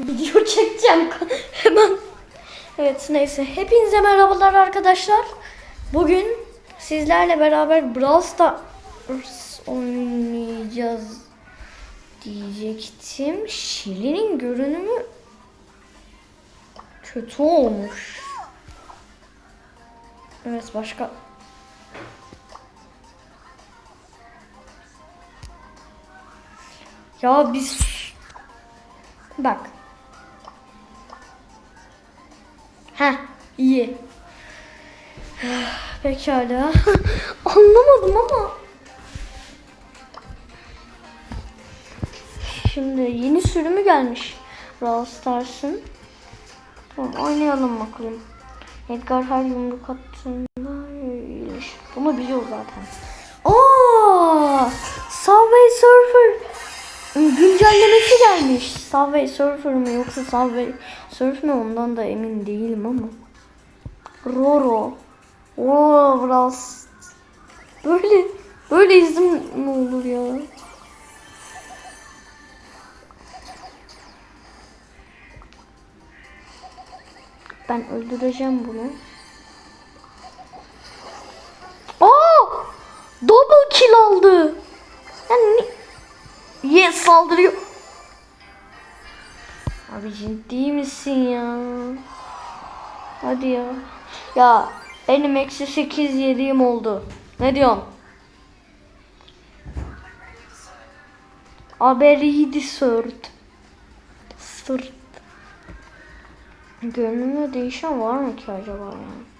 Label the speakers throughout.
Speaker 1: Video çekeceğim hemen. Evet neyse. Hepinize merhabalar arkadaşlar. Bugün sizlerle beraber Brawl Stars oynayacağız diyecektim. Şili'nin görünümü kötü olmuş. Evet başka Ya biz bak. İyi. Pekala. Anlamadım ama. Şimdi yeni sürümü gelmiş. Brawl Stars'ın. Tamam oynayalım bakalım. Edgar her yumruk attığında iyileşir. Bunu biliyor zaten. Aa! Subway Surfer güncellemesi gelmiş. Subway Surfer mı yoksa Subway Surf mü ondan da emin değilim ama. Roro. Oo biraz böyle böyle izim mi olur ya? Ben öldüreceğim bunu. Aa! Double kill aldı. Yani Yes saldırıyor. Abi ciddi misin ya? Hadi ya. Ya benim eksi 8 yediğim oldu. Ne diyorsun? Haberiydi sırt. Sırt. Görünümde değişen var mı ki acaba yani?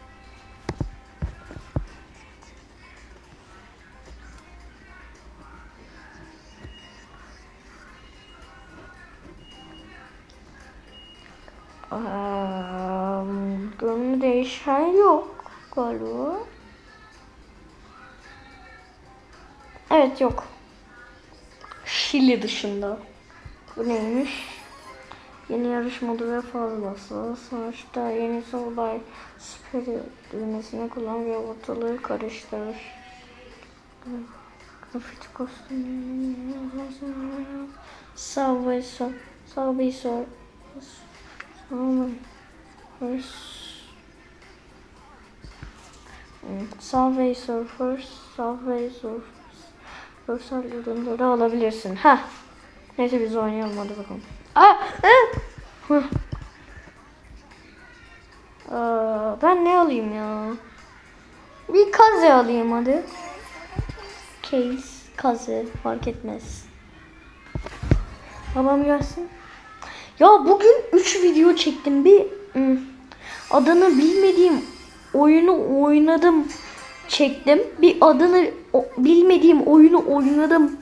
Speaker 1: Um, görünümü değişen yok galiba. Evet yok. Şili dışında. Bu neymiş? Yeni yarış modu ve fazlası. Sonuçta yeni olay süper düğmesini kullan ve ortalığı karıştırır. Grafiti kostümü. Subway so. Subway so. Tamam. Subway Surfers, Subway Surfers. Görsel ürünleri alabilirsin. Ha. Neyse biz oynayalım hadi bakalım. Aa! Aa, ben ne alayım ya? Bir kaze alayım hadi. Case, kaze fark etmez. Babam gelsin. Ya bugün 3 video çektim. Bir ım, adını bilmediğim oyunu oynadım çektim. Bir adını bilmediğim oyunu oynadım.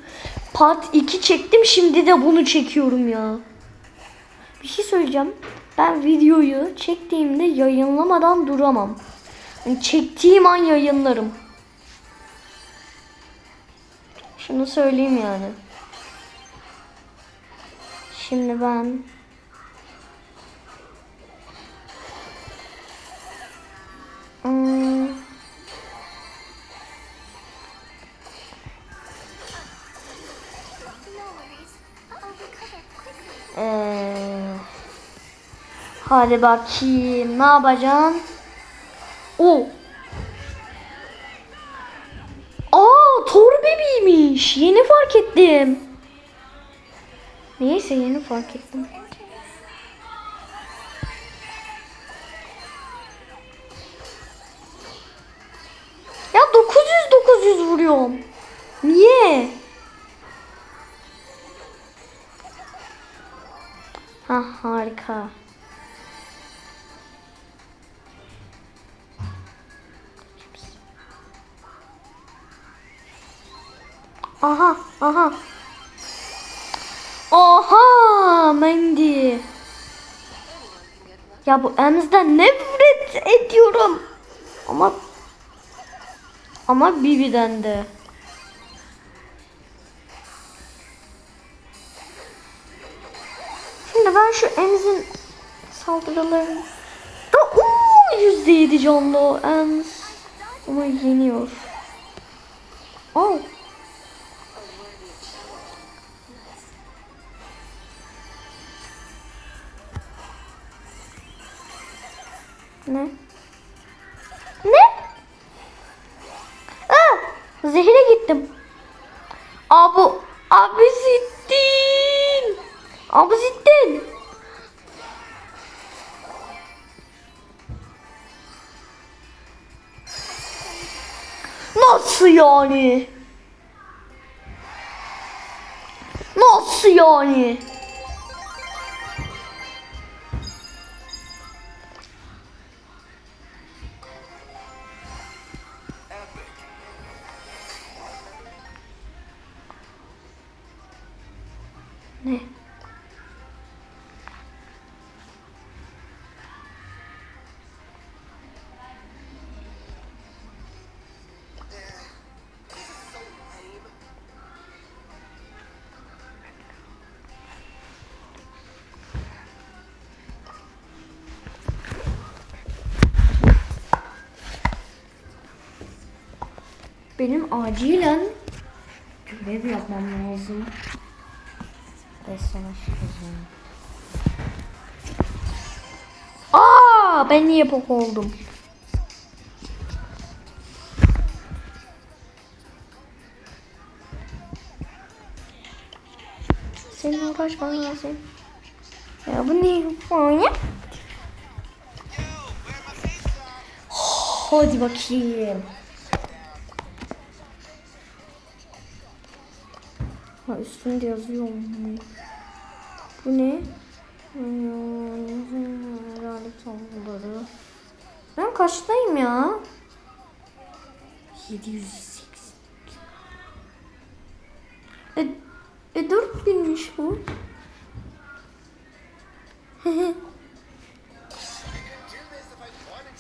Speaker 1: Part 2 çektim. Şimdi de bunu çekiyorum ya. Bir şey söyleyeceğim. Ben videoyu çektiğimde yayınlamadan duramam. Yani çektiğim an yayınlarım. Şunu söyleyeyim yani. Şimdi ben Hmm. Hadi bakayım ne yapacaksın? O. Aa, Thor bebeğiymiş. Yeni fark ettim. Neyse yeni fark ettim. 900 vuruyorum. Niye? Ha harika. Aha aha. Oha Mandy. Ya bu Ems'den nefret ediyorum. Ama ama Bibi'den de. Şimdi ben şu Ems'in saldırılarını... Da, uuu, %7 canlı Ems. Ama yeniyor. Oh. Yani? Nasıl yani? Benim acilen görev yapmam lazım. Ve sana çıkacağım. Aa, ben niye bok oldum? Senin uğraşman lazım. Ya bu ne ya? Hadi bakayım. Ha üstünde yazıyor mu? Bu ne? Herhalde tabloları. Ben kaçtayım ya? 708. E, e 4000'miş bu.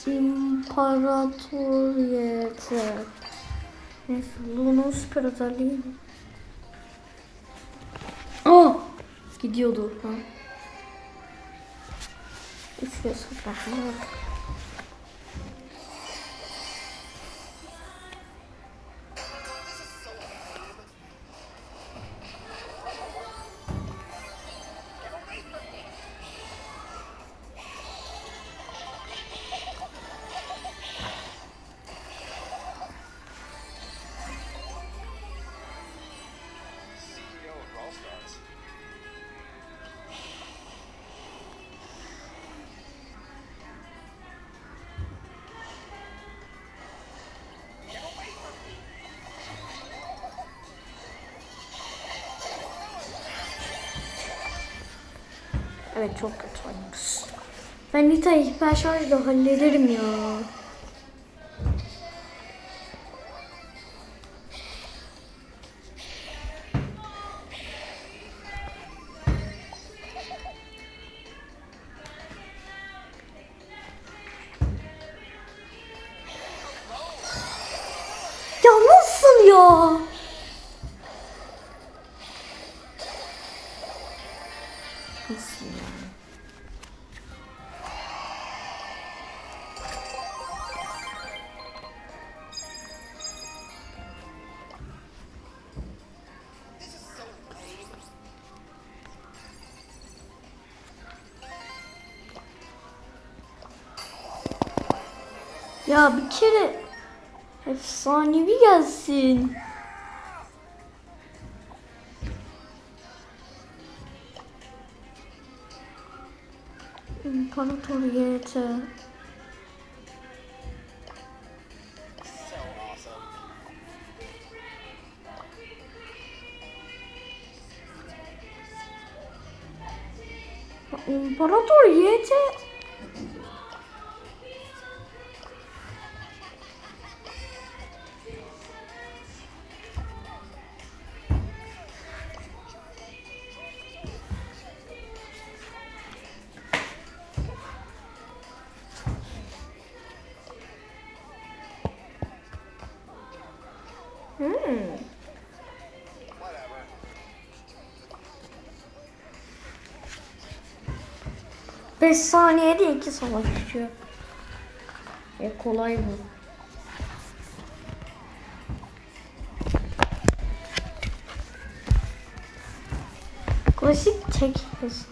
Speaker 1: İmparatoriyete. Neyse, Luno süper. Gidiyordu. Ha. Üç ve sıfır. Evet çok kötü olmuş. Ben Nita'yı hiper şarjla hallederim ya. Ya nasıl ya? Ya bir kere efsanevi gelsin. İmparatoriyete.
Speaker 2: So awesome.
Speaker 1: 5 saniyede 2 savaşçı. E kolay bu. Klasik tek hesap.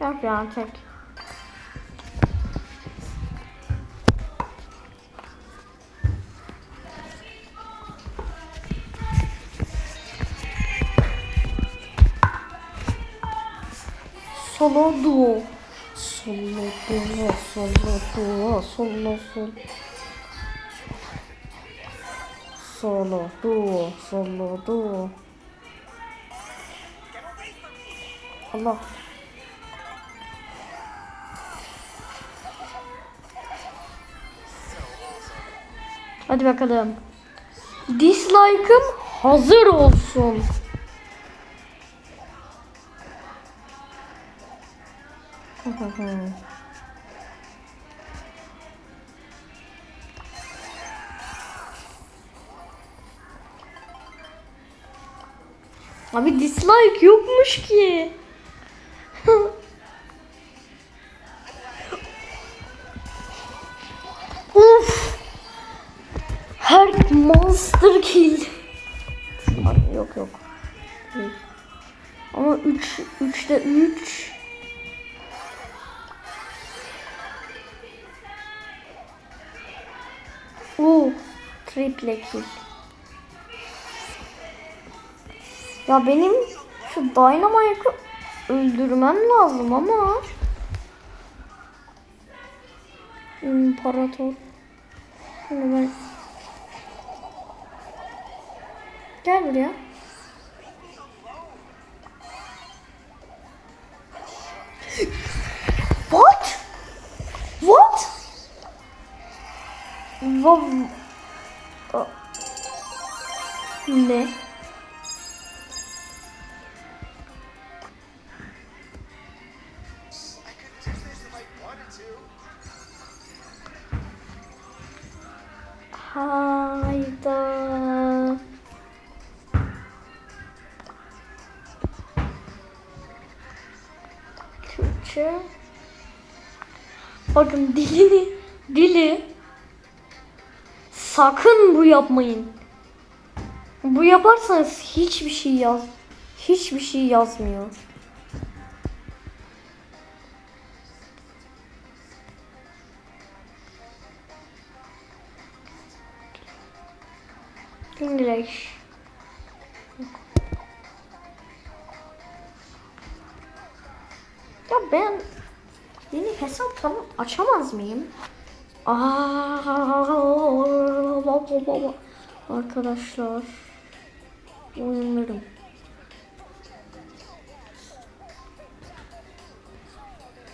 Speaker 1: Yok ya tek. Solo duo. Solo duo, solo duo, solo solo. Solo duo, solo duo. Allah. Hadi bakalım. Dislike'ım hazır olsun. Abi dislike yokmuş ki. Oo, triple kill. Ya benim şu Dynamite'ı öldürmem lazım ama İmparator. Şimdi ben Gel buraya. What? What? Aa. Ne? Hayda. Türkçe. Bakın Sakın bu yapmayın. Bu yaparsanız hiçbir şey yaz, hiçbir şey yazmıyor. English. Ya ben yeni hesap falan açamaz mıyım? Arkadaşlar oyunlarım.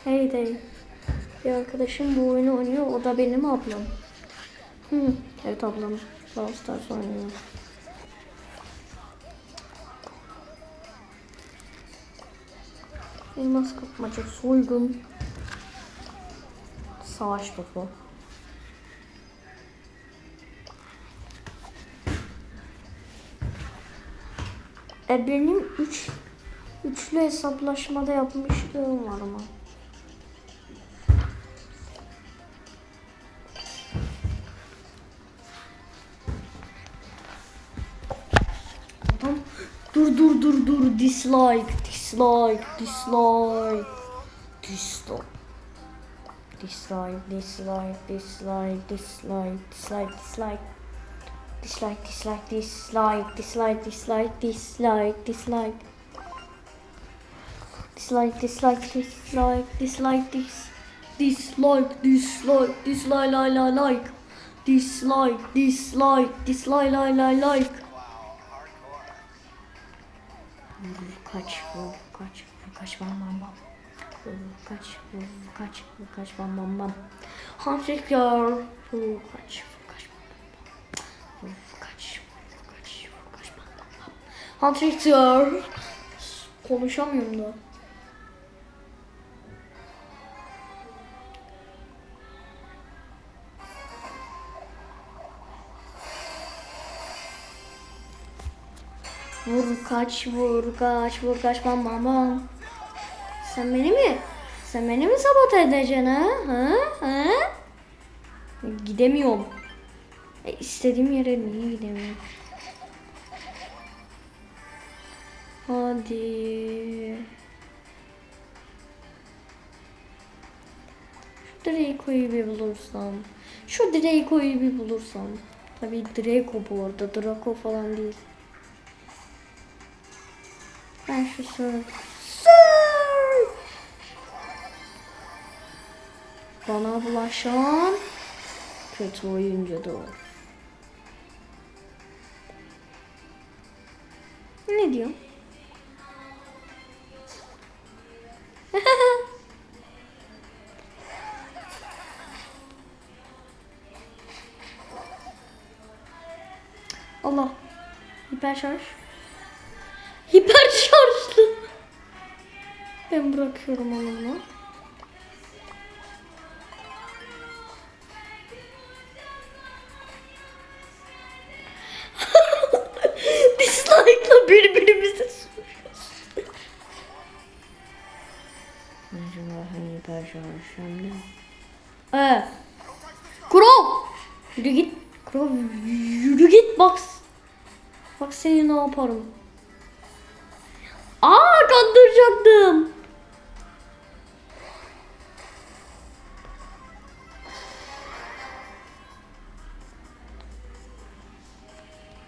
Speaker 1: Hey day. Bir arkadaşım bu oyunu oynuyor. O da benim ablam. Hı, evet ablam. Brawl Stars oynuyor. Elmas kapmaca, soygun, savaş topu. E benim üç, üçlü hesaplaşmada yapmışlığım var ama. Tamam. Dur dur dur dur. Dislike, dislike, dislike. Dislike. Dislike, dislike, dislike, dislike, dislike, dislike. Dislike, dislike, dislike, dislike, dislike, dislike, dislike. Dislike, dislike, dislike, dislike, dis, dislike, dislike, dislike, like, like, like. Dislike, dislike, dislike, like, like, like.
Speaker 2: Wow, hardcore.
Speaker 1: Vur kaç vur kaç vur kaç bam bam bam. Vur kaç vur kaç vur kaç bam bam bam. Handshake yar. Vur kaç vur kaç yar. Konuşamıyorum da. Vur kaç vur kaç vur kaç bam bam bam. Sen beni mi? Sen beni mi sabote edeceksin ha? Ha? Ha? Gidemiyorum. E, istediğim yere niye gidemiyorum? Hadi. Draco'yu bir bulursam. Şu Draco'yu bir bulursam. Tabii Draco bu arada. Draco falan değil. Ben şu sır. Sir! Bana bulaşan kötü oyuncudur. Ne diyor? Allah. Hiper şarj. Hiper şarjlı. Ben bırakıyorum onunla. Dislike'la birbirimize sürüyoruz. Acaba hani hiper şarj hem de. Ee. Krov. Yürü git. Krov yürü git bak. Bak seni ne yaparım. Aa kandıracaktım.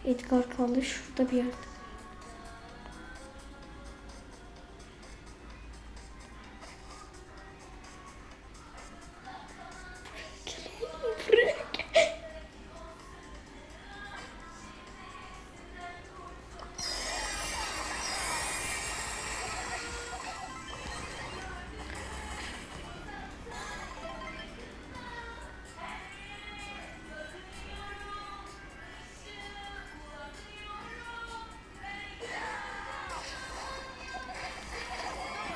Speaker 1: Edgar kaldı şurada bir yerde.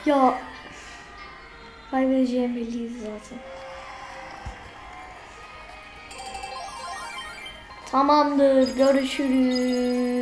Speaker 1: Ya kaybedeceğim belliyiz zaten. Tamamdır. Görüşürüz.